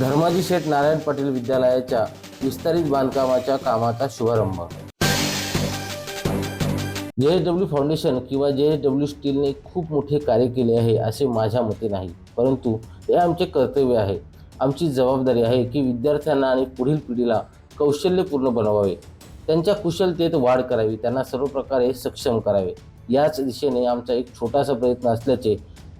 धर्माजी शेठ नारायण पाटील विद्यालयाच्या विस्तारित बांधकामाच्या कामाचा शुभारंभ. जे एस डब्ल्यू फाउंडेशन किंवा जे एस डब्ल्यू स्टीलने खूप मोठे कार्य केले आहे असे माझ्या मते नाही. परंतु हे आमचे कर्तव्य आहे. आमची जबाबदारी आहे की विद्यार्थ्यांना आणि पुढील पिढीला कौशल्यपूर्ण बनवावे. त्यांच्या कुशलतेत वाढ करावी. त्यांना सर्व प्रकारे सक्षम करावे. याच दिशेने आमचा एक छोटासा प्रयत्न असल्याचे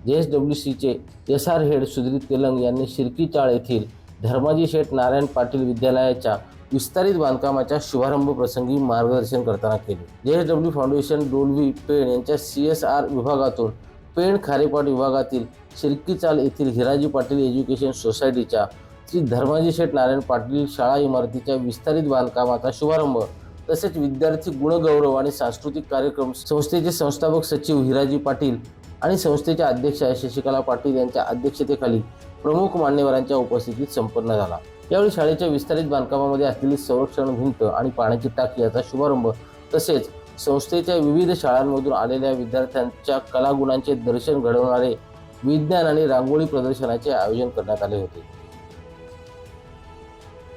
जे एस डब्ल्यू सीचे S R head Sudhir Telang यांनी शिर्की चाळ येथील धर्माजी शेठ नारायण पाटील विद्यालयाच्या विस्तारित बांधकामाच्या शुभारंभ प्रसंगी मार्गदर्शन करताना केले. J S W foundation Dolvi Pen यांच्या सी एस आर विभागातून पेण खारेपाट विभागातील शिर्की चाल येथील हिराजी पाटील एज्युकेशन सोसायटीच्या श्री धर्माजी शेठ नारायण पाटील शाळा इमारतीच्या विस्तारित बांधकामाचा शुभारंभ तसेच विद्यार्थी गुणगौरव आणि सांस्कृतिक कार्यक्रम संस्थेचे संस्थापक सचिव हिराजी पाटील आणि संस्थेच्या अध्यक्षा शशिकला पाटील यांच्या अध्यक्षतेखाली प्रमुख मान्यवरांच्या उपस्थितीत संपन्न झाला. यावेळी शाळेच्या विस्तारित बांधकामामध्ये असलेली संरक्षण भिंत आणि पाण्याची टाकी याचा शुभारंभ तसेच संस्थेच्या विविध शाळांमधून आलेल्या विद्यार्थ्यांच्या कलागुणांचे दर्शन घडवणारे विज्ञान आणि रांगोळी प्रदर्शनाचे आयोजन करण्यात आले होते.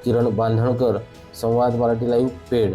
किरण बांधणकर संवाद मराठी लाईव्ह पेड